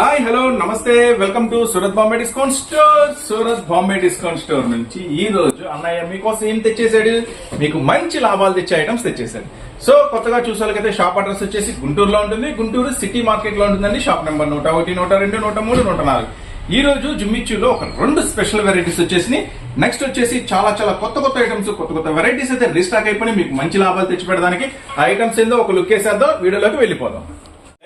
Hi hello namaste welcome to Surat Bombay discount store. Surat Bombay discount store నుంచి ఈ రోజు అన్నయ్య మీకోసం ఏం తెచ్చేసాడు మీకు మంచి లాభాలు తెచ్చే ఐటమ్స్ తెచ్చేసాడు సో కొత్తగా చూసాలకైతే షాప్ అడ్రస్ వచ్చేసి గుంటూరులో ఉంటుంది. గుంటూరు సిటీ మార్కెట్లో ఉంటుందండి. షాప్ నెంబర్ నూట ఒకటి నూట రెండు నూట మూడు నూట నాలుగు. ఈ రోజు జుమ్మిచ్చులో ఒక రెండు స్పెషల్ వెరైటీస్ వచ్చేసి నెక్స్ట్ వచ్చేసి చాలా చాలా కొత్త కొత్త ఐటమ్స్ కొత్త కొత్త వెరైటీస్ అయితే రీస్టాక్ అయిపోయి మీకు మంచి లాభాలు తెచ్చి పెడడానికి ఆ ఐటమ్స్ ఏందో ఒక లుక్ వేసేద్దాం. వీడియోలోకి వెళ్ళిపోదాం.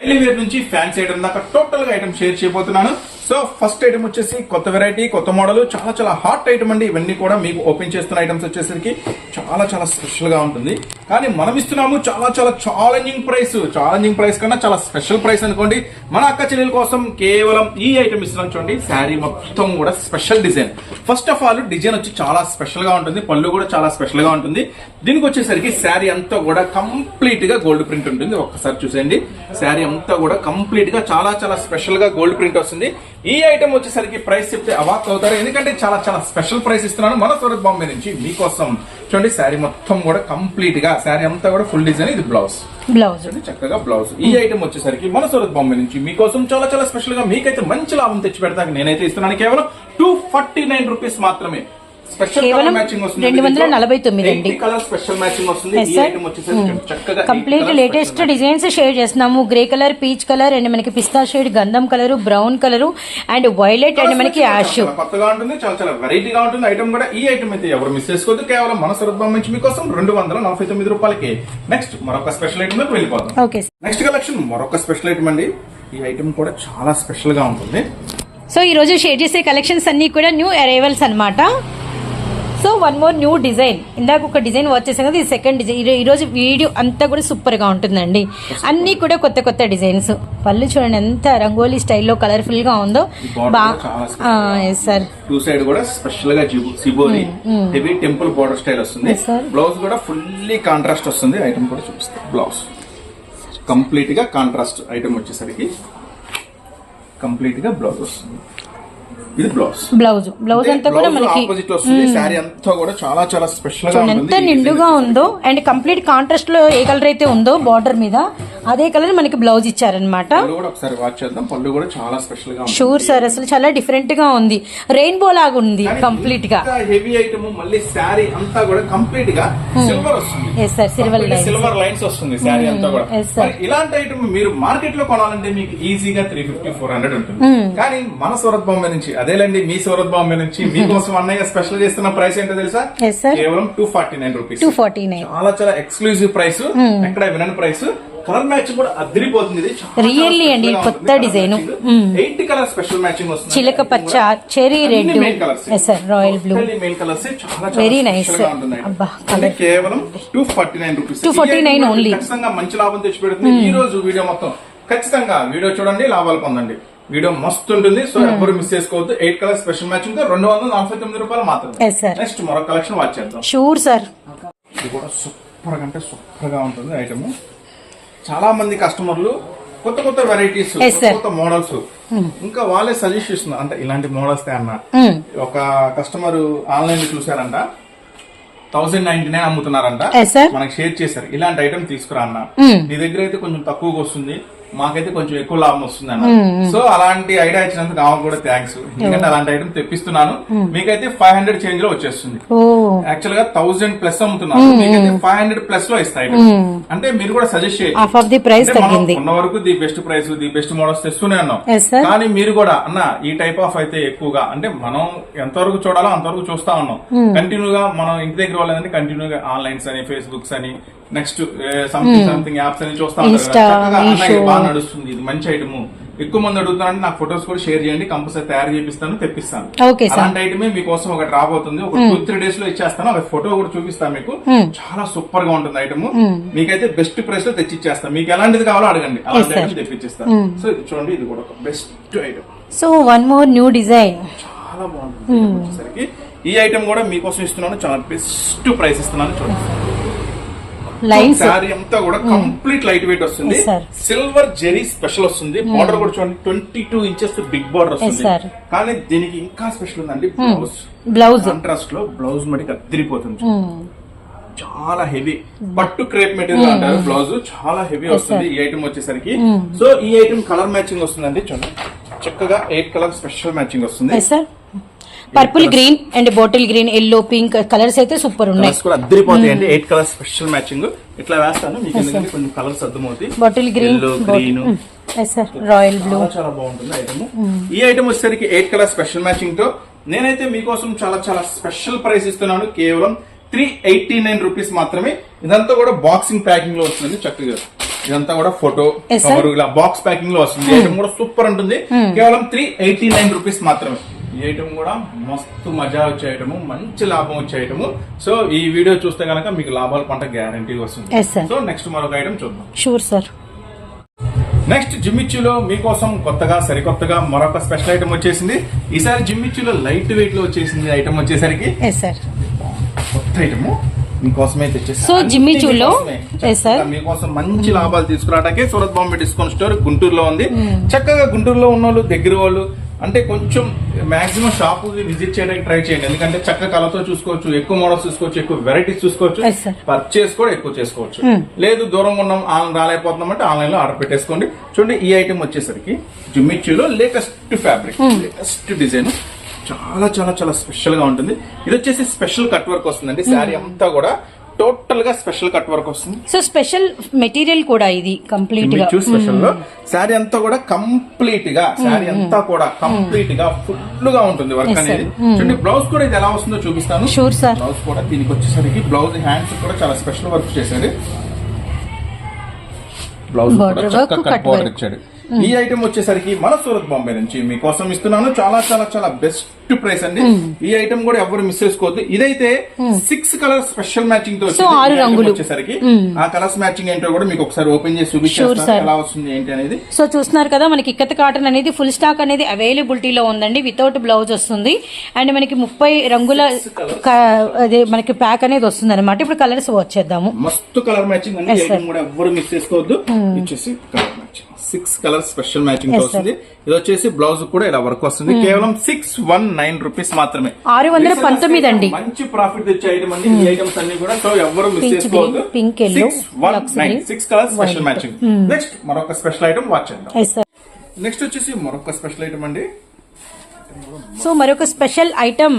డైలీ వేర్ నుంచి ఫ్యాన్సీ ఐటమ్ దాకా టోటల్గా ఐటమ్ షేర్ చేయబోతున్నాను. సో ఫస్ట్ ఐటమ్ వచ్చేసి కొత్త వెరైటీ కొత్త మోడల్ చాలా చాలా హాట్ ఐటమ్ అండి. ఇవన్నీ కూడా మీకు ఓపెన్ చేస్తున్న ఐటమ్స్ వచ్చేసరికి చాలా చాలా స్పెషల్గా ఉంటుంది. కానీ మనం ఇస్తున్నాము చాలా చాలా ఛాలెంజింగ్ ప్రైస్ ఛాలెంజింగ్ ప్రైస్ కన్నా చాలా స్పెషల్ ప్రైస్ అనుకోండి. మన అక్క చెల్లెల కోసం కేవలం ఈ ఐటమ్ ఇస్తున్నాం చూడండి. శారీ మొత్తం కూడా special design first of all design వచ్చి చాలా స్పెషల్గా ఉంటుంది. పళ్ళు కూడా చాలా స్పెషల్గా ఉంటుంది. దీనికి వచ్చేసరికి శారీ అంతా కూడా కంప్లీట్గా గోల్డ్ ప్రింట్ ఉంటుంది. ఒక్కసారి చూసేయండి. శారీ అంతా కూడా కంప్లీట్గా చాలా చాలా స్పెషల్గా గోల్డ్ ప్రింట్ వస్తుంది. ఈ ఐటమ్ వచ్చేసరికి ప్రైస్ చెప్తే అవాక్ అవుతారు. ఎందుకంటే చాలా చాలా స్పెషల్ ప్రైస్ ఇస్తున్నాను. మన సూరత్ బాంబే నుంచి మీకోసం చూడండి శారీ మొత్తం కూడా కంప్లీట్గా శారీ అంతా కూడా ఫుల్ డిజైన్ ఇది బ్లౌజ్ బ్లౌజ్ చక్కగా బ్లౌజ్ ఈ ఐటమ్ వచ్చేసరికి మన సూరత్ బాంబే నుంచి మీకోసం చాలా చాలా స్పెషల్గా మీకైతే మంచి లాభం తెచ్చి పెడతాను నేనైతే ఇస్తున్నాను. కేవలం టూ ఫార్టీ నైన్ రూపీస్ మాత్రమే. కేవలం మ్యాచింగ్ వస్తుంది 249 అండి. కలర్ స్పెషల్ మ్యాచింగ్ వస్తుంది. Yes, ఈ sir. ఐటమ్ వచ్చేసరికి చక్కగా కంప్లీట్ లేటెస్ట్ డిజైన్స్ షేర్ చేస్తున్నాము. Grey colour peach colour and మనకి పిస్తా షేడ్ గంధం colour brown colour and violet and మనకి యాష్ కొత్తగా ఉంటుంది చాలా చాలా వెరైటీగా ఉంటుంది. ఐటమ్ కూడా ఈ ఐటమ్ అయితే ఎవరు మిస్ చేసుకోవద్దు. కేవలం మన సరద్భం నుంచి మీకోసం రెండు వందల నలభై తొమ్మిది రూపాయలకి నెక్స్ట్ మరొక స్పెషల్ ఐటమ్ వెళ్ళిపోతాం ఓకే నెక్స్ట్ కలెక్షన్ మరొక స్పెషల్ ఐటమ్ అండి. ఈ ఐటమ్ కూడా చాలా స్పెషల్గా ఉంటుంది. సో ఈ రోజు షేర్ చేసే కలెక్షన్స్ అన్ని కూడా న్యూ అరైవల్స్ అన్నమాట. So one more new design. ఇందాక ఒక డిజైన్ వచ్చేసాం కదా ఇది సెకండ్ డిజైన్. ఈ రోజు వీడియో అంతా కూడా సూపర్గా ఉంటుందండి. అన్ని కూడా కొత్త కొత్త డిజైన్స్. పళ్ళు చూడండి ఎంత రంగోలీ స్టైల్లో కలర్ఫుల్గా ఉందో. ఈ border బా కూడా చాలా special yes sir two side కూడా స్పెషల్గా జిబు- సిబోరి హెవీ టెంపుల్ బోర్డర్ స్టైల్ వస్తుంది. Yes, sir. బ్లౌజ్ కూడా ఫుల్లీ కాంట్రాస్ట్ వస్తుంది. ఐటమ్ కూడా చూపిస్తాం. బ్లౌజ్ కంప్లీట్గా కాంట్రాస్ట్ ఐటమ్ వచ్చేసరికి కంప్లీట్గా బ్లౌజ్ వస్తుంది. ఇది బ్లౌజ్. బ్లౌజ్. బ్లౌజ్ అంతా కూడా మనకి ఆపోజిట్ వస్తుంది. శారీ అంతా కూడా చాలా చాలా స్పెషల్గా ఎంత నిండుగా ఉందో అండ్ కంప్లీట్ కాంట్రాస్ట్లో ఏ కలర్ అయితే ఉందో బార్డర్ మీద అదే కలర్ మనకి బ్లౌజ్ ఇచ్చారనమాట కూడా కూడా షూర్ సార్ అసలు చాలా డిఫరెంట్గా ఉంది. రెయిన్బో లాగా ఉంది కంప్లీట్గా. హెవీ ఐటమ్ మళ్ళీ శారీ అంతా కూడా కంప్లీట్గా సిల్వర్ వస్తుంది. Yes sir silver silver lines వస్తుంది శారీ అంతా కూడా. Sir. మరి ఇలాంటి ఐటమ్ మీరు మార్కెట్లో కొనాలంటే మీకు ఈజీగా త్రీ ఫిఫ్టీ ఫోర్ హండ్రెడ్ ఉంటుంది. కానీ మన సూరత్ బాంబే నుంచి అదేలేండి మీ సూరత్ బాంబే నుంచి మీకోసం అన్నయ్య స్పెషల్ చేస్తున్న ప్రైస్ ఏంటో తెలుసా. కేవలం two forty nine rupees two forty nine చాలా చాలా ఎక్స్క్లూజివ్ ప్రైస్ ఎక్కడ వినని ప్రైస్ కలర్ మ్యాచింగ్ కూడా అదిరిపోతుంది. Really అండి, కొత్త matching. Eight colour special matching వస్తుంది. చిలక పచ్చ cherry red sir royal blue main colours. అబ్బా, ఇది కేవలం two forty nine rupees 249 only. ఖచ్చితంగా మంచి లాభం తెచ్చి పెడుతుంది ఈ రోజు వీడియో మొత్తం ఖచ్చితంగా వీడియో చూడండి లాభాలు పొందండి. వీడియో మస్తు ఉంటుంది. సో ఎవరు మిస్ చేసుకోవద్దు. ఎయిట్ కలర్ స్పెషల్ మ్యాచింగ్తో రెండు వందల నలభై తొమ్మిది రూపాయలు మాత్రమే. నెక్స్ట్ మరొక కలెక్షన్ వాచ్ చేద్దాం. షూర్ సార్ ఇది కూడా సూపర్ అంటే సూపర్గా ఉంటుంది ఐటమ్ చాలా మంది కస్టమర్లు కొత్త కొత్త వెరైటీస్. కొత్త మోడల్స్ ఇంకా వాళ్ళే సజెస్ట్ చేస్తున్నారు. అంటే ఇలాంటి మోడల్స్ అన్న. ఒక కస్టమర్ ఆన్లైన్లో చూసారంట థౌసండ్ నైన్టీ నైన్ అమ్ముతున్నారంట. మనకి షేర్ చేశారు. ఇలాంటి ఐటమ్ తీసుకురా అన్న. నీ దగ్గర అయితే కొంచెం తక్కువగా వస్తుంది. మాకైతే కొంచెం ఎక్కువ లాభం వస్తుంది అన్న సో అలాంటి ఐడియా ఇచ్చినందుకు ఆమెకు కూడా థ్యాంక్స్ ఎందుకంటే అలాంటి ఐటమ్ తెప్పిస్తున్నాను. మీకైతే ఫైవ్ హండ్రెడ్ చేంజ్లో వచ్చేస్తుంది. యాక్చువల్గా థౌసండ్ ప్లస్ అమ్ముతున్నారు. మీకైతే ఫైవ్ హండ్రెడ్ ప్లస్లో ఇస్తాయి అంటే మీరు కూడా సజెస్ట్ చేయండి. ఉన్న వరకు the best price the best models తెస్తూనే ఉన్నాం. కానీ మీరు కూడా అన్న ఈ టైప్ ఆఫ్ అయితే ఎక్కువగా అంటే మనం ఎంతవరకు చూడాలో అంతవరకు చూస్తా ఉన్నాం. కంటిన్యూగా మనం ఇంటి దగ్గర వాళ్ళని కంటిన్యూగా ఆన్లైన్స్ అని ఫేస్బుక్స్ అని నెక్స్ట్ సంథింగ్ సంథింగ్ యాప్స్ అని చూస్తా ఉంటారు. బాగా నడుస్తుంది ఇది. మంచి ఐటమ్ ఎక్కువ మంది అడుగుతున్నారంటే నాకు ఫొటోస్ కూడా షేర్ చేయండి కంపల్సరీ తయారు చేపిస్తాను తెప్పిస్తాను. అలాంటి ఐటమే మీకోసం ఒకటి రాబోతుంది. ఒక టూ త్రీ డేస్లో ఇచ్చేస్తాను. ఒక ఫోటో కూడా చూపిస్తాను మీకు. చాలా సూపర్గా ఉంటుంది ఐటమ్ మీకైతే బెస్ట్ ప్రైస్లో తెచ్చి ఇచ్చేస్తాను మీకు ఎలాంటిది కావాలో అడగండి. అలాంటి ఐటమ్ తెప్పించేస్తాను సో ఇది చూడండి ఇది కూడా ఒక best item so one more new design చాలా బాగుంటుంది. వచ్చేసరికి ఈ ఐటమ్ కూడా మీకోసం ఇస్తున్నాను. చాలా బెస్ట్ ప్రైస్ ఇస్తున్నాను. చూడండి. లైన్స్ శారీ అంతా కూడా కంప్లీట్ లైట్ వెయిట్ వస్తుంది. సిల్వర్ జెరీ స్పెషల్ వస్తుంది. బార్డర్ కూడా చూడండి twenty two inches big border వస్తుంది. కానీ దీనికి ఇంకా స్పెషల్ ఉందండి బ్లౌజ్ బ్లౌజ్ కాంట్రాస్ట్లో బ్లౌజ్ మటుకు అద్దరిపోతుంది చాలా హెవీ పట్టు క్రేప్ మెటీరియల్ అంటారు బ్లౌజ్ చాలా హెవీ వస్తుంది ఈ ఐటమ్ వచ్చేసరికి. సో ఈ ఐటమ్ కలర్ మ్యాచింగ్ వస్తుందండి చూడండి. చక్కగా ఎయిట్ కలర్ స్పెషల్ మ్యాచింగ్ వస్తుంది. Sir purple green and bottle green yellow pink colours అయితే సూపర్ ఉన్నాయి. కూడా అద్దరిపోతాయి అంటే ఎయిట్ కలర్ స్పెషల్ మ్యాచింగ్ ఇట్లా వేస్తాను. మీకు ఎందుకంటే కొన్ని కలర్స్ అర్థమవుతాయి. Bottle green green royal blue చాలా బాగుంటుంది ఐటమ్ ఈ ఐటమ్ వచ్చేసరికి ఎయిట్ కలర్ స్పెషల్ మ్యాచింగ్తో నేనైతే మీకోసం చాలా చాలా స్పెషల్ ప్రైస్ ఇస్తున్నాను. కేవలం త్రీ ఎయిటీ నైన్ రూపీస్ మాత్రమే. ఇదంతా కూడా బాక్సింగ్ ప్యాకింగ్లో వస్తుంది చక్కగా. ఇదంతా కూడా ఫోటో. కవర్ ఇలా బాక్స్ ప్యాకింగ్లో వస్తుంది. ఐటమ్ కూడా సూపర్ ఉంటుంది. కేవలం త్రీ ఎయిటీ నైన్ రూపీస్ మాత్రమే. ఐటమ్ కూడా మస్తు మజా వచ్చే ఐటమ్ మంచి లాభం వచ్చే ఐటమ్ సో ఈ వీడియో చూస్తే గనక మీకు లాభాల పంట గ్యారంటీ వస్తుంది. సో నెక్స్ట్ మరొక ఐటమ్ చూద్దాం. షూర్ సార్ నెక్స్ట్ జిమ్మిచ్చులో మీకోసం కొత్తగా సరికొత్తగా మరొక స్పెషల్ ఐటమ్ వచ్చేసింది. ఈసారి జిమ్మిచ్చులో లైట్ వెయిట్లో వచ్చేసింది ఐటమ్ వచ్చేసరికి. కొత్త ఐటమ్ మీకోసమే తెచ్చేసి So, Jimmy Choo లో, yes, sir. మీకోసం మంచి లాభాలు తీసుకురావడానికే సూరత్ బాంబే డిస్కౌంట్ స్టోర్ గుంటూరులో ఉంది. చక్కగా గుంటూరులో ఉన్న వాళ్ళు దగ్గర వాళ్ళు అంటే కొంచెం మాక్సిమం షాప్ విజిట్ చేయడానికి ట్రై చేయండి. ఎందుకంటే చక్కగా కలతో చూసుకోవచ్చు ఎక్కువ మోడల్స్ చూసుకోవచ్చు ఎక్కువ వెరైటీస్ చూసుకోవచ్చు. పర్చేస్ కూడా ఎక్కువ చేసుకోవచ్చు. లేదు దూరం ఉన్నాం ఆన్లైన్ రాలేకపోతున్నాం అంటే ఆన్లైన్లో ఆర్డర్ పెట్టేసుకోండి. చూడండి ఈ ఐటమ్ వచ్చేసరికి జిమ్మిచ్యూలో లేటెస్ట్ ఫ్యాబ్రిక్ లేటెస్ట్ డిజైన్ చాలా చాలా చాలా స్పెషల్గా ఉంటుంది. ఇది వచ్చేసి స్పెషల్ కట్ వర్క్ వస్తుందండి శారీ అంతా కూడా టోటల్గా స్పెషల్ కట్ వర్క్ వస్తుంది. సో స్పెషల్ మెటీరియల్ కూడా ఇది కంప్లీట్గా స్పెషల్లో శారీ అంతా కూడా కంప్లీట్గా శారీ అంతా కూడా కంప్లీట్గా ఫుల్గా ఉంటుంది వర్క్. అనేది. చూడండి బ్లౌజ్ కూడా ఇది ఎలా వస్తుందో చూపిస్తాను. షూర్ సార్ బ్లౌజ్ కూడా దీనికి వచ్చేసరికి బ్లౌజ్ హ్యాండ్స్ కూడా చాలా స్పెషల్ వర్క్ చేశాడు బ్లౌజ్ కూడా చక్కగా కట్ బోర్డర్ work. ఇచ్చాడు. ఈ ఐటమ్ వచ్చేసరికి మన సూరత్ బాంబే నుంచి మీకోసం ఇస్తున్నాను. చాలా చాలా చాలా బెస్ట్ ప్రైస్ అండి. ఈ ఐటమ్ కూడా ఎవరు మిస్ చేసుకోవద్దు. ఇదైతే సిక్స్ కలర్ స్పెషల్ మ్యాచింగ్తో. వచ్చేసరికి. ఆ కలర్స్ మ్యాచింగ్ ఏంటో కూడా మీకు ఒకసారి ఓపెన్ చేసి sir. ఎలా వస్తుంది ఏంటి అనేది. సో చూస్తున్నారు కదా మనకి ఇక్కత కాటన్ అనేది ఫుల్ స్టాక్ అనేది అవైలబిలిటీలో ఉందండి. వితౌట్ బ్లౌజ్ వస్తుంది. అండ్ మనకి ముప్పై రంగుల అదే మనకి ప్యాక్ అనేది వస్తుంది అనమాట ఇప్పుడు కలర్స్ వచ్చేద్దాము. మస్తు కలర్ మ్యాచింగ్ అండి. కూడా ఎవ్వరు మిస్ చేసుకోవద్దు. ఇచ్చేసి colour matching six colour special matching వస్తుంది. ఇది వచ్చేసి బ్లౌజ్ కూడా ఇలా వర్క్ వస్తుంది. కేవలం సిక్స్ వన్ నైన్ రూపీస్ మాత్రమే. ఆరు వందల పంతొమ్మిది అండి. మంచి ప్రాఫిట్ తెచ్చే ఐటమ్ అండి. ఈ ఐటమ్స్ అన్ని కూడా సో ఎవరు మిస్ చేసుకోవద్దు. yellow, one nine six colour special. Matching next మరొక స్పెషల్ ఐటమ్ వాచ్ నెక్స్ట్ వచ్చేసి మరొక స్పెషల్ ఐటమ్ అండి. సో మరొక స్పెషల్ ఐటమ్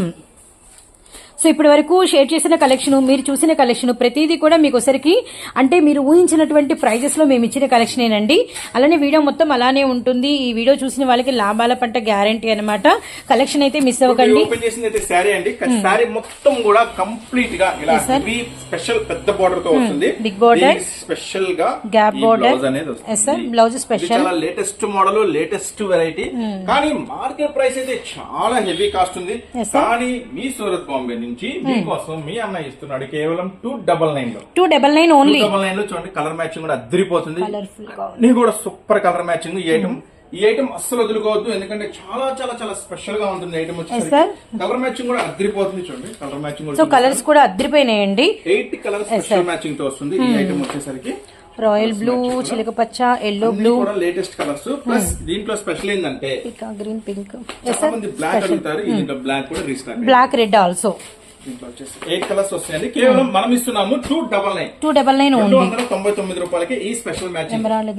సో ఇప్పటి వరకు షేర్ చేసిన కలెక్షన్ మీరు చూసిన కలెక్షన్ ప్రతిదీ కూడా మీకు ఒకసారికి అంటే మీరు ఊహించినటువంటి ప్రైజెస్లో మేము ఇచ్చిన కలెక్షనేనండి అలానే వీడియో మొత్తం అలానే ఉంటుంది ఈ వీడియో చూసిన వాళ్ళకి లాభాల పంట గ్యారంటీ అన్నమాట కలెక్షన్ అయితే మిస్ అవ్వకండి ఓపెన్ చేసింది అయితే శారీ అండి శారీ మొత్తం కూడా కంప్లీట్గా ఇలా Yes, sir. హెవీ స్పెషల్ పెద్ద బార్డర్తో వస్తుంది. స్పెషల్గా అనేది. Yes, sir. Blouse ఇది special. చాలా లేటెస్ట్ మోడల్ లేటెస్ట్ వెరైటీ కానీ మార్కెట్ ప్రైస్ అయితే చాలా హెవీ కాస్ట్ ఉంది. కానీ మీ సూరత్ బాంబే నుంచి మీకోసం మీ అన్న ఇస్తున్నాడు. కేవలం టూ డబల్ నైన్లో. Two double nine only double నైన్లో చూడండి కలర్ మ్యాచింగ్ కూడా అద్దరిపోతుంది. అన్ని కూడా సూపర్ కలర్ మ్యాచింగ్ ఈ ఐటమ్ ఈ ఐటమ్ అస్సలు వదులుకోవద్దు ఎందుకంటే చాలా చాలా చాలా స్పెషల్గా ఉంటుంది ఐటమ్. వచ్చేసి కలర్ మ్యాచింగ్ కూడా అద్దరిపోతుంది చూడండి. కలర్ మ్యాచింగ్ సో కలర్స్ కూడా అద్దరిపోయినాయండి. ఎయిట్ కలర్ స్పెషల్ మ్యాచింగ్తో వస్తుంది ఈ ఐటమ్ వచ్చేసరికి. రాయల్ బ్లూ చిలక పచ్చ ఎల్లో బ్లూ కూడా లేటెస్ట్ కలర్స్ ప్లస్ దీంట్లో స్పెషల్ ఏంటంటే గ్రీన్ పింక్ బ్లాక్ అడుగుతారు బ్లాక్ కూడా బ్లాక్ రెడ్ ఆల్సో దీంట్లో వచ్చేసి ఎయిట్ కలర్స్ వస్తాయండి కేవలం మనం ఇస్తున్నాము two double nine two double nine రెండు ఓన్లీ వందల తొంభై తొమ్మిది రూపాయలకి ఈ స్పెషల్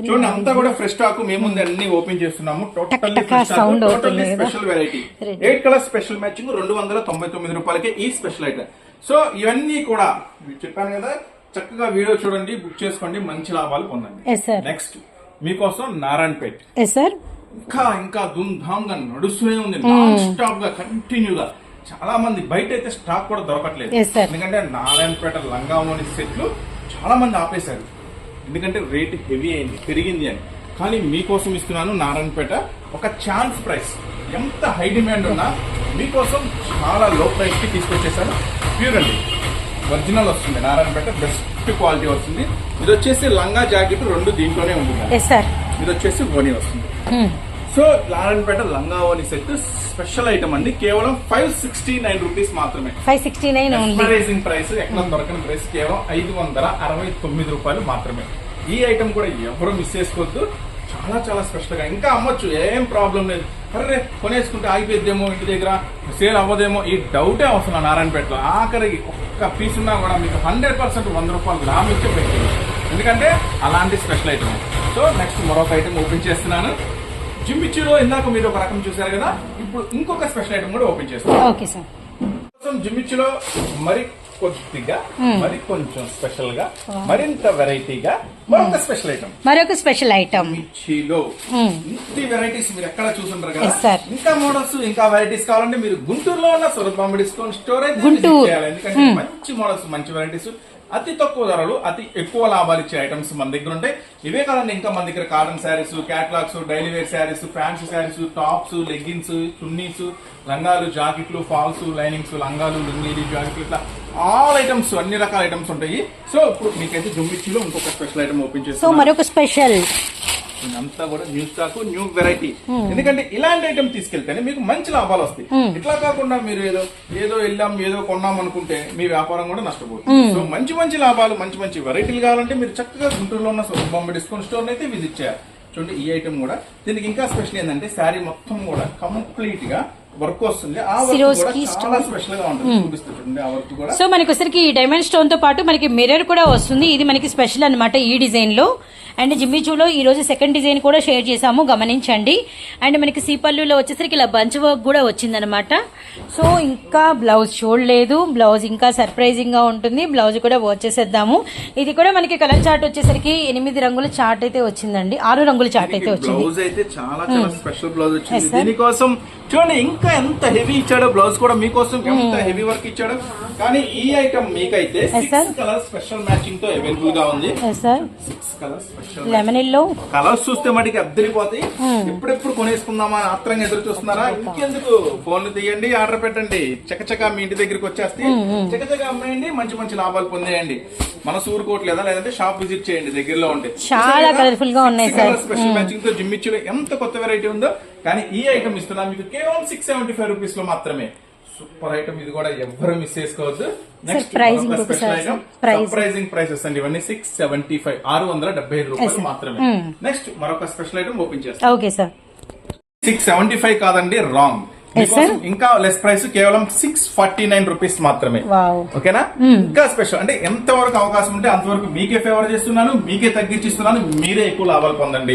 చూడండి అంతా కూడా ఫ్రెష్ స్టాక్ మేము అన్ని ఓపెన్ చేస్తున్నాము. టోటల్లీ కదా. Special variety. Eight colour special matching రెండు వందల తొంభై తొమ్మిది రూపాయలకి ఈ స్పెషల్ ఐటమ్ సో ఇవన్నీ కూడా చెప్పాను కదా చక్కగా వీడియో చూడండి బుక్ చేసుకోండి మంచి లాభాలు పొందండి. నెక్స్ట్ మీకోసం నారాయణపేట్ ఇంకా ఇంకా ధూమ్ ధామ్గా నడుస్తూనే ఉంది. నాన్ స్టాప్గా కంటిన్యూగా చాలా మంది బయట అయితే స్టాక్ కూడా దొరకట్లేదు. ఎందుకంటే నారాయణపేట లంగామోని సెట్లు చాలా మంది ఆపేశారు. ఎందుకంటే రేట్ హెవీ అయింది పెరిగింది అని. కానీ మీకోసం ఇస్తున్నాను నారాయణపేట. ఒక ఛాన్స్ ప్రైస్. ఎంత హై డిమాండ్ ఉన్నా మీకోసం చాలా లో ప్రైస్కి తీసుకొచ్చేసాను ప్యూర్ అండి ఒరిజినల్ వస్తుంది నారాయణపేట బెస్ట్ క్వాలిటీ వస్తుంది. ఇది వచ్చేసి లంగా జాకెట్ రెండు దీంట్లోనే ఉంటుంది ఇది వచ్చేసి ఓని వస్తుంది. సో నారాయణపేట లంగా ఓని సెట్ స్పెషల్ ఐటమ్ అండి. కేవలం ఫైవ్ సిక్స్టీ నైన్ రూపీస్ మాత్రమే. ఫైవ్ సిక్స్టీ నైన్ ఎక్స్పైరైజింగ్ ప్రైస్ ఎక్కడ దొరకని ప్రైస్ కేవలం ఐదు వందల అరవై తొమ్మిది రూపాయలు మాత్రమే. ఈ ఐటమ్ కూడా ఎవరు మిస్ చేసుకోవద్దు. చాలా చాలా స్పెషల్గా. ఇంకా అమ్మొచ్చు ఏం ప్రాబ్లం లేదు. అరే కొనేసుకుంటే ఆగిపోద్దేమో ఇంటి దగ్గర సేల్ అవ్వదేమో ఈ డౌటే అవసరం నారాయణపేటలో. ఆఖరికి ఒక్క పీస్ ఉన్నా కూడా మీకు హండ్రెడ్ పర్సెంట్ వంద రూపాయలు లాభించే పెట్టింది ఎందుకంటే అలాంటి స్పెషల్ ఐటమ్ సో నెక్స్ట్ మరొక ఐటమ్ ఓపెన్ చేస్తున్నాను. జిమ్మిచ్చులో ఇందాక మీరు ఒక రకం చూసారు కదా ఇప్పుడు ఇంకొక స్పెషల్ ఐటమ్ కూడా ఓపెన్ చేస్తాం ఓకే సార్ కోసం జిమ్మిచ్చులో మరి కొద్దిగా. మరి కొంచెం స్పెషల్గా మరింత వెరైటీగా మరొక స్పెషల్ ఐటమ్ మరొక స్పెషల్ ఐటమ్ మిర్చిలో. ఇంటి వెరైటీస్ మీరు ఎక్కడ చూసుంటారు కదా. ఇంకా మోడల్స్ ఇంకా వెరైటీస్ కావాలంటే మీరు గుంటూరులో ఉన్న సూరత్ బాంబే డిస్కౌంట్ స్టోర్ అయితే గుంటూరు. visit చేయాలి ఎందుకంటే మంచి మోడల్స్ మంచి వెరైటీస్ అతి తక్కువ ధరలు అతి ఎక్కువ లాభాలు ఇచ్చే ఐటమ్స్ మన దగ్గర ఉంటాయి ఇవే కాదండి ఇంకా మన దగ్గర cotton saris catalogues daily wear saris fancy saris tops leggings chunnis లంగాలు జాకెట్లు ఫాల్స్ లైనింగ్స్ లంగాలు లుంగీలు జాకెట్లు ఇట్లా ఆల్ ఐటమ్స్ అన్ని రకాల ఐటమ్స్ ఉంటాయి. సో ఇప్పుడు మీకైతే జుమ్మిచ్చిలో ఇంకొక స్పెషల్ ఐటమ్ ఓపెన్ సో చేస్తాం మరొక స్పెషల్ ఇదంతా కూడా న్యూ స్టాక్ న్యూ వెరైటీ. ఎందుకంటే ఇలాంటి ఐటమ్ తీసుకెళ్తేనే మీకు మంచి లాభాలు వస్తాయి. ఇట్లా కాకుండా మీరు ఏదో ఏదో వెళ్ళాం ఏదో కొన్నాం అనుకుంటే మీ వ్యాపారం కూడా నష్టపోతుంది. సో మంచి మంచి లాభాలు మంచి మంచి వెరైటీలు కావాలంటే మీరు చక్కగా గుంటూరులో ఉన్న బాంబే డిస్కౌంట్ స్టోర్ అయితే విజిట్ చేయాలి. చూడండి ఈ ఐటమ్ కూడా. దీనికి ఇంకా స్పెషల్ ఏంటంటే శారీ మొత్తం కూడా కంప్లీట్గా వర్క్ వస్తుంది. ఆ వర్క్ కూడా చాలా స్పెషల్గా ఉంటుంది. చూపిస్తుంది ఆ వర్క్ కూడా. సో మనకి డైమండ్ స్టోన్తో పాటు మనకి మిర్రర్ కూడా వస్తుంది. ఇది మనకి స్పెషల్ అన్నమాట ఈ డిజైన్లో అండ్ జిమ్మిచూలో ఈ రోజు సెకండ్ డిజైన్ కూడా షేర్ చేసాము గమనించండి. అండ్ మనకి సీపల్లులో వచ్చేసరికి ఇలా బంచ్ వర్క్ కూడా వచ్చిందనమాట సో ఇంకా బ్లౌజ్ చూడలేదు. బ్లౌజ్ ఇంకా సర్ప్రైజింగ్గా ఉంటుంది. బ్లౌజ్ కూడా వచ్చేసేద్దాము ఇది కూడా మనకి కలర్ చార్ట్ వచ్చేసరికి ఎనిమిది రంగుల చార్ట్ అయితే వచ్చిందండి. ఆరు రంగుల చార్ట్ అయితే వచ్చింది. బ్లౌజ్ అయితే చాలా చాలా స్పెషల్ బ్లౌజ్ వచ్చింది. Yes, sir. దీనికోసం చూడండి ఇంకా ఎంత హెవీ ఇచ్చాడో బ్లౌజ్ కూడా మీకోసం ఎంత హెవీ వర్క్ ఇచ్చాడు. కానీ ఈ ఐటమ్ మీకైతే Hmm. కలర్ స్పెషల్ మ్యాచింగ్తో అవైలబుల్గా ఉంది. Sir six colour special lemon yellow colours చూస్తే మటుకి అద్దరిపోతాయి. Hmm. ఎప్పుడెప్పుడు కొనేసుకుందామా అని ఆత్రంగా ఎదురు చూస్తున్నారా? ఇంకెందుకు? ఫోన్లు తీయండి ఆర్డర్ పెట్టండి. చకచకా మీ ఇంటి దగ్గరికి వచ్చేస్తే Hmm, చకచకా అమ్మేయండి మంచి మంచి లాభాలు పొందేయండి. మన సూరుకోవట్లేదా లేదంటే షాప్ విజిట్ చేయండి దగ్గరలో ఉంటే. చాలా colourful గా ఉన్నాయి, sir. స్పెషల్ మ్యాచింగ్తో జిమ్ ఇచ్చిన ఎంత కొత్త వెరైటీ ఉందో. కానీ ఈ ఐటమ్ ఇస్తున్నా. మీకు కేవలం సిక్స్ సెవెంటీ ఫైవ్ రూపీస్లో మాత్రమే. సూపర్ ఐటమ్ ఇది కూడా ఎవ్వరు మిస్ చేసుకోవద్దు. సర్ప్రైజింగ్ ప్రైసెస్ అండి ఇవన్నీ సిక్స్ సెవెంటీ ఫైవ్ ఆరు వందల డెబ్బై ఐదు రూపాయలు. మాత్రమే Hmm. నెక్స్ట్ మరొక స్పెషల్ ఐటమ్ ఓపెన్ చేస్తాం okay sir six seventy five కాదండి రాంగ్. ఇంకా లెస్ ప్రైస్ కేవలం సిక్స్ ఫార్టీ నైన్ రూపీస్ మాత్రమే ఓకేనా ఇంకా స్పెషల్ అంటే ఎంత వరకు అవకాశం ఉంటే అంతవరకు మీకే ఫేవర్ చేస్తున్నాను మీకే తగ్గించిస్తున్నాను మీరే ఎక్కువ లాభాలు పొందండి.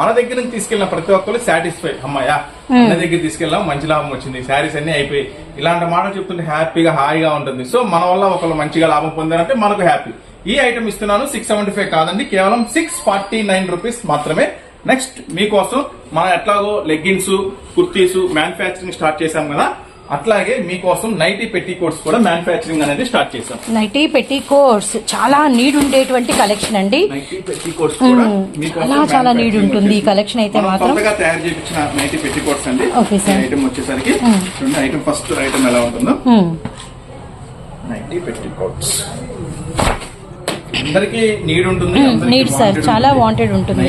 మన దగ్గర నుంచి తీసుకెళ్ళిన ప్రతి ఒక్కరు సాటిస్ఫై అమ్మాయా మన దగ్గర తీసుకెళ్ళాం మంచి లాభం వచ్చింది. శారీస్ అన్ని అయిపోయి ఇలాంటి మాటలు చెప్తుంటే హ్యాపీగా హాయిగా ఉంటుంది. సో మన వల్ల ఒకళ్ళు మంచిగా లాభం పొందారంటే మనకు హ్యాపీ ఈ ఐటమ్ ఇస్తున్నాను సిక్స్ సెవెంటీ ఫైవ్ కాదండి కేవలం సిక్స్ ఫార్టీ నైన్ రూపీస్ మాత్రమే. నెక్స్ట్ మీకోసం మనం ఎట్లాగో లెగ్గిన్స్ కుర్తీస్ మ్యానుఫ్యాక్చరింగ్ స్టార్ట్ చేశాం కదా? అట్లాగే మీకోసం నైటీ పెట్టి కోట్స్ కూడా మ్యానుఫ్యాక్చరింగ్ అనేది స్టార్ట్ చేశాం. నైటీ పెట్టి కోర్స్ చాలా నీడ్ ఉండేటువంటి కలెక్షన్ అండి. చాలా చాలా manufacturing ఉంటుంది ఈ collection అయితే మాత్రం. తయారు చేయించిన నైటీ పెట్టి కోట్స్ అండి. ఐటమ్ వచ్చేసరికి ఐటమ్ ఫస్ట్ ఐటమ్ ఎలా ఉంటుందో. నైటీ పెట్టి కోట్స్. అందరికి నీడ్ ఉంటుంది sir. wanted చాలా wanted ఉంటుంది.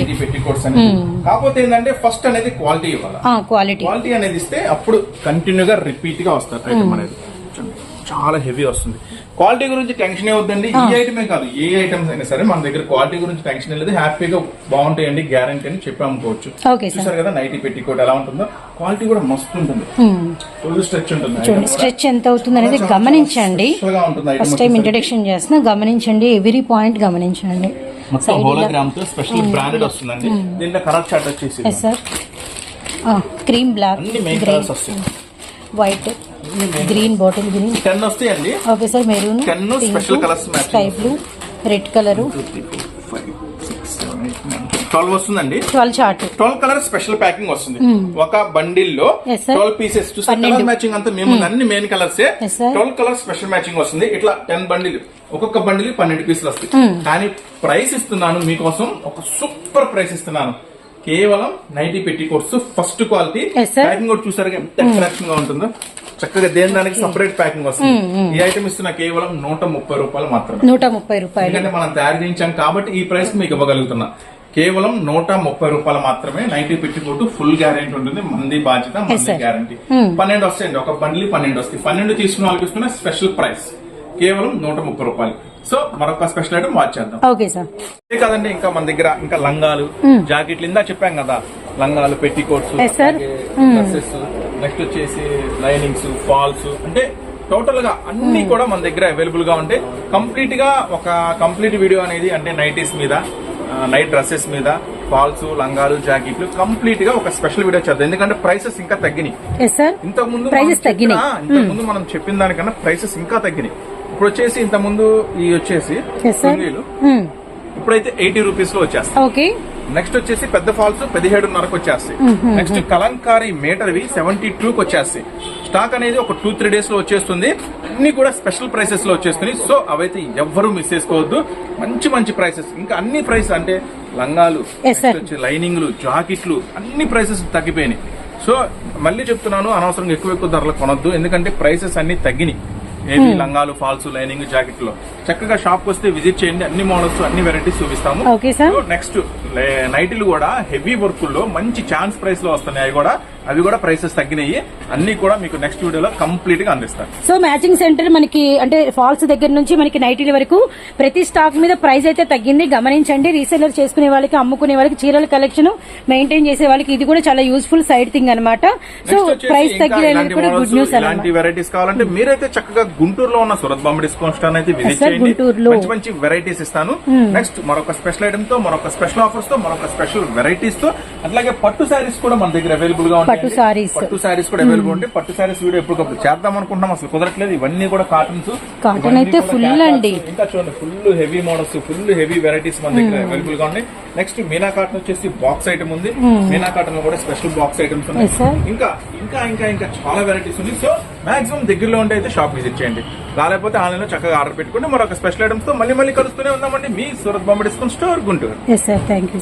అనేది. కాకపోతే ఏంటంటే ఫస్ట్ అనేది క్వాలిటీ ఇవ్వాలి? క్వాలిటీ క్వాలిటీ అనేది ఇస్తే అప్పుడు కంటిన్యూగా రిపీట్గా వస్తారు ఐటమ్ అనేది. చాలా హెవీ వస్తుంది. క్వాలిటీ గురించి టెన్షన్ వద్దండి. ఈ ఐటమే కాదు ఏ ఐటమ్స్ అయినా సరే మన దగ్గర క్వాలిటీ గురించి టెన్షన్ లేదు. హ్యాపీగా బాగుంటాయండి గ్యారంటీ అని చెప్పి అమ్ముకోవచ్చు. చూసారు కదా నైటీ పెట్టి ఎలా ఉంటుందో? క్వాలిటీ కూడా మస్తు ఉంటుంది. ఫుల్ స్ట్రెచ్ ఉంటుంది. స్ట్రెచ్ ఎంత అవుతుంది అనేది గమనించండి. First time. ఇంట్రడక్షన్ చేస్తున్నా గమనించండి ఎవ్రీ పాయింట్ గమనించండి. మొత్తం హోలోగ్రామ్తో స్పెషల్ బ్రాండెడ్ వస్తుందండి. దీంట్లో కలర్ చార్ట్ వచ్చేసి ఎస్ సార్ క్రీమ్ బ్లాక్ అన్ని మెయిన్ గ్రీన్ కలర్స్ వస్తాయి. White green bottle green. Ten వస్తాయండి. Okay sir maroon special colours matching. Sky blue red colour. Twelve వస్తుందండి. Twelve chart twelve colour special packing వస్తుంది. ఒక బండిల్లో. Twelve pieces చూస్తే. Colour matching అంతా మేము అన్ని main colours. Twelve colour special matching వస్తుంది. ఇట్లా టెన్ బండిల్. ఒక్కొక్క బండిల్ పన్నెండు పీసులు వస్తాయి. కానీ ప్రైస్ ఇస్తున్నాను మీకోసం ఒక సూపర్ ప్రైస్ ఇస్తున్నాను. కేవలం నైటీ పెట్టి కోర్స్ ఫస్ట్ క్వాలిటీ. ప్యాకింగ్ కూడా చూసారు ఎంత అట్రాక్షన్గా ఉంటుందో. చక్కగా దేని దానికి సపరేట్ ప్యాకింగ్ వస్తుంది. ఈ ఐటమ్ ఇస్తున్న కేవలం నూట ముప్పై రూపాయలు మాత్రమే. నూట ముప్పై రూపాయలు. ఎందుకంటే మనం తయారు చేయించాం కాబట్టి ఈ ప్రైస్ మీకు ఇవ్వగలుగుతున్నా. కేవలం నూట ముప్పై రూపాయలు మాత్రమే నైన్టీ పెట్టుకోటు ఫుల్ గ్యారెంటీ ఉంటుంది. మంది బాధ్యత మంది. గ్యారెంటీ. పన్నెండు వస్తాయండి. ఒక బండ్లీ పన్నెండు వస్తాయి. పన్నెండు తీసుకున్న వాళ్ళకి ఇస్తున్న స్పెషల్ ప్రైస్ కేవలం నూట ముప్పై రూపాయలు. సో మరొక స్పెషల్ ఐటమ్ వాచ్ చేద్దాం. ఓకే సార్ ఇదే కాదండి ఇంకా మన దగ్గర ఇంకా లంగాలు జాకెట్లు ఇందా చెప్పాం కదా. లంగాలు పెట్టి కోట్స్. డ్రెస్సెస్ నెక్స్ట్ వచ్చేసి లైనింగ్స్ ఫాల్స్ అంటే టోటల్గా అన్ని కూడా మన దగ్గర అవైలబుల్గా ఉంటాయి కంప్లీట్గా ఒక కంప్లీట్ వీడియో అనేది అంటే నైటీస్ మీద నైట్ డ్రెస్సెస్ మీద ఫాల్స్ లంగాలు జాకెట్లు కంప్లీట్గా ఒక స్పెషల్ వీడియో చేద్దాం. ఎందుకంటే ప్రైసెస్ ఇంకా తగ్గినాయి. ఇంతకు ముందు. ఇంతకు ముందు మనం చెప్పిన దానికన్నా ప్రైసెస్ ఇంకా తగ్గినాయి. ఇప్పుడు వచ్చేసి ఇంత ముందు ఈ వచ్చేసి లుంగీలు ఇప్పుడైతే ఎయిటీ రూపీస్లో వచ్చేస్తాయి. ఓకే నెక్స్ట్ వచ్చేసి పెద్ద ఫాల్స్ పదిహేడున్నరకు వచ్చేస్తాయి. నెక్స్ట్ కలంకారీ మీటర్వి సెవెంటీ టూకి వచ్చేస్తాయి. స్టాక్ అనేది ఒక టూ త్రీ డేస్లో వచ్చేస్తుంది. అన్ని కూడా స్పెషల్ ప్రైసెస్లో వచ్చేస్తున్నాయి. సో అవైతే ఎవ్వరూ మిస్ చేసుకోవద్దు. మంచి మంచి ప్రైసెస్. ఇంకా అన్ని ప్రైస్ అంటే లంగాలు లైనింగ్లు జాకెట్లు అన్ని ప్రైసెస్ తగ్గిపోయినాయి. సో మళ్ళీ చెప్తున్నాను అనవసరంగా ఎక్కువ ఎక్కువ ధరలు కొనొద్దు. ఎందుకంటే ప్రైసెస్ అన్ని తగ్గినాయి. ఏవి లంగాలు ఫాల్స్ లైనింగ్ జాకెట్లో చక్కగా షాప్ వస్తే విజిట్ చేయండి. అన్ని మోడల్స్ అన్ని వెరైటీస్ చూపిస్తాము. నెక్స్ట్ నైట్లు కూడా హెవీ వర్క్లో మంచి ఛాన్స్ ప్రైస్లో వస్తున్నాయి. అవి కూడా అవి కూడా ప్రైసెస్ తగ్గినాయి. అన్ని కూడా మీకు నెక్స్ట్ వీడియోలో కంప్లీట్గా అందిస్తాను. సో మ్యాచింగ్ సెంటర్ మనకి అంటే ఫాల్స్ దగ్గర నుంచి మనకి నైటీల వరకు ప్రతి స్టాక్ మీద ప్రైస్ అయితే తగ్గింది. గమనించండి రీసెలర్ చేసుకునే వాళ్ళకి అమ్ముకునే వాళ్ళకి చీరల కలెక్షన్ మెయింటైన్ చేసే వాళ్ళకి ఇది కూడా చాలా యూస్ఫుల్ సైడ్ థింగ్ అనమాట సో ప్రైస్ కూడా గుడ్ న్యూస్ ఇలాంటి అనమాట వెరైటీస్ కావాలంటే మీరైతే చక్కగా గుంటూరులో ఉన్న సురత్ బాంబే డిస్కౌంట్ స్టోర్ అయితే విజిట్ చేయండి. మంచి మంచి వెరైటీస్ ఇస్తాను. నెక్స్ట్ మరొక స్పెషల్ ఐటమ్తో మరొక స్పెషల్ ఆఫర్స్తో మరొక స్పెషల్ వెరైటీస్తో అట్లాగే పట్టు శారీస్ కూడా మన దగ్గర అవైలబుల్గా ఉంటాయి పట్టు sarees. పట్టు శారీస్ కూడా అవైలబుల్ ఉంటాయి. పట్టు శారీస్ వీడియో ఎప్పటికప్పుడు చేద్దాం అనుకుంటున్నాం. అసలు కుదరట్లేదు. ఇవన్నీ కూడా కాటన్స్ Cotton అయితే full అండి. ఇంకా చూడండి full heavy models full heavy varieties మన దగ్గర అవైలబుల్గా ఉన్నాయి. నెక్స్ట్ మీనా కాటన్ వచ్చేసి బాక్స్ ఐటమ్ ఉంది. మీనా కాటన్లో కూడా స్పెషల్ బాక్స్ ఐటమ్స్ ఉన్నాయి. ఇంకా ఇంకా ఇంకా ఇంకా చాలా వెరైటీస్ ఉన్నాయి. సో మాక్సిమం దగ్గరలో ఉంటే అయితే షాప్ విజిట్ చేయండి. రాలేకపోతే ఆన్లైన్లో చక్కగా ఆర్డర్ పెట్టుకుని మరొక స్పెషల్ ఐటమ్స్తో మళ్ళీ మళ్ళీ కలుస్తూనే ఉన్నామండి మీ Surat Bombay store Guntur. Thank you